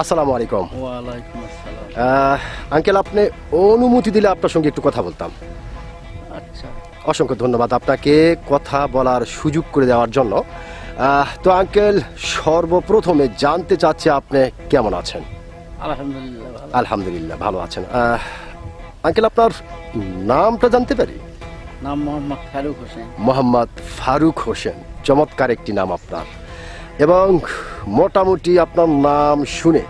আসসালামু আলাইকুম। আঙ্কেল আপনি অনুমতি দিলে আপনার সঙ্গে একটু কথা বলতাম। আচ্ছা। অসংখ্য ধন্যবাদ আপনাকে কথা বলার সুযোগ করে দেওয়ার জন্য। তো আঙ্কেল সর্বপ্রথমে জানতে চাচ্ছি আপনি কেমন আছেন? আলহামদুলিল্লাহ ভালো। আলহামদুলিল্লাহ ভালো আছেন। আঙ্কেল আপনার নামটা জানতে পারি? নাম মোহাম্মদ ফারুক হোসেন। মোহাম্মদ ফারুক হোসেন চমৎকার একটি নাম আপনার। এবং মোটামুটি আপনার নাম শুনে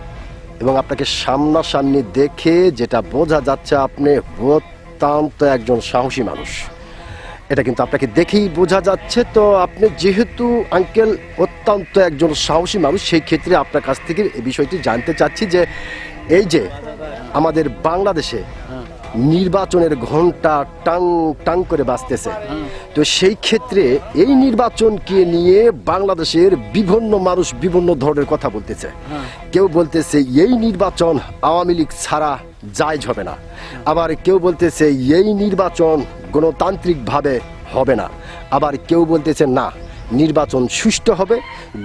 এবং আপনাকে সামনাসামনি দেখে যেটা বোঝা যাচ্ছে, আপনি অত্যন্ত একজন সাহসী মানুষ। এটা কিন্তু আপনাকে দেখেই বোঝা যাচ্ছে। তো আপনি যেহেতু আঙ্কেল অত্যন্ত একজন সাহসী মানুষ, সেই ক্ষেত্রে আপনার কাছ থেকে এই বিষয়টি জানতে চাচ্ছি যে এই যে আমাদের বাংলাদেশে নির্বাচনের ঘণ্টা টাং টাং করে বাজতেছে। হ্যাঁ তো সেই ক্ষেত্রে এই নির্বাচনকে নিয়ে বাংলাদেশের বিভিন্ন মানুষ বিভিন্ন ধরনের কথা বলতেছে। কেউ বলতেছে, এই নির্বাচন আওয়ামী লীগ ছাড়া জায়জ হবে না। আবার কেউ বলতেছে, এই নির্বাচন গণতান্ত্রিকভাবে হবে না। আবার কেউ বলতেছে, না নির্বাচন সুষ্ঠু হবে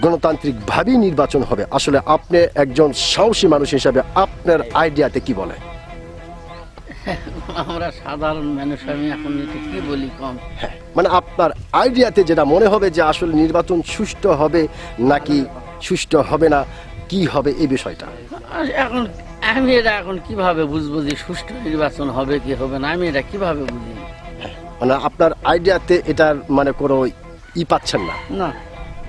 গণতান্ত্রিকভাবেই নির্বাচন হবে। আসলে আপনি একজন সাহসী মানুষ হিসাবে আপনার আইডিয়াতে কি বলে? আমরা সাধারণ মানুষ আমি এখন এটা কি বলি কম? হ্যাঁ মানে আপনার আইডিয়াতে যেটা মনে হবে যে আসলে নির্বাচন সুষ্ঠু হবে নাকি সুষ্ঠু হবে না কি হবে এই বিষয়টা? এখন আমি এটা এখন কীভাবে বুঝব যে সুষ্ঠু নির্বাচন হবে কি হবে না আমি এটা কীভাবে বুঝি? মানে আপনার আইডিয়াতে এটার মানে কোনো ই পাচ্ছেন না। না।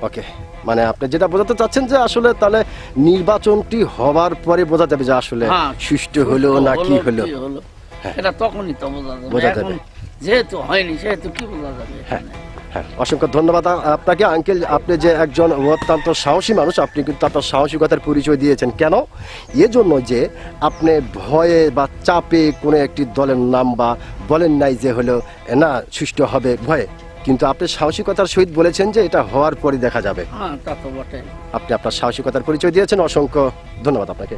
ওকে মানে আপনি যেটা বোঝাতে চাচ্ছেন যে আসলে তাহলে নির্বাচনটি হওয়ার পরে বোঝা যাবে যে আসলে হ্যাঁ, সুষ্ঠু হলো না কি হলো। কি এটা তখনই তো বোঝা যাবে। যেহেতু হয়নি সেহেতু কি বোঝা যাবে হ্যাঁ অসংখ্য ধন্যবাদ। আপনাকে আঙ্কেল আপনি যে একজন অত্যন্ত সাহসী মানুষ আপনি কিন্তু আপনার সাহসিকতার পরিচয় দিয়েছেন। কেন? এজন্য যে আপনি ভয়ে বা চাপে কোনো একটি দলের নাম বা বলেন নাই যে হলো না সুষ্ঠু হবে ভয়ে। কিন্তু আপনি সাহসিকতার সহিত বলেছেন যে এটা হওয়ার পরে দেখা যাবে। হ্যাঁ তা তো বটে আপনি আপনার সাহসিকতার পরিচয় দিয়েছেন অসংখ্য ধন্যবাদ আপনাকে।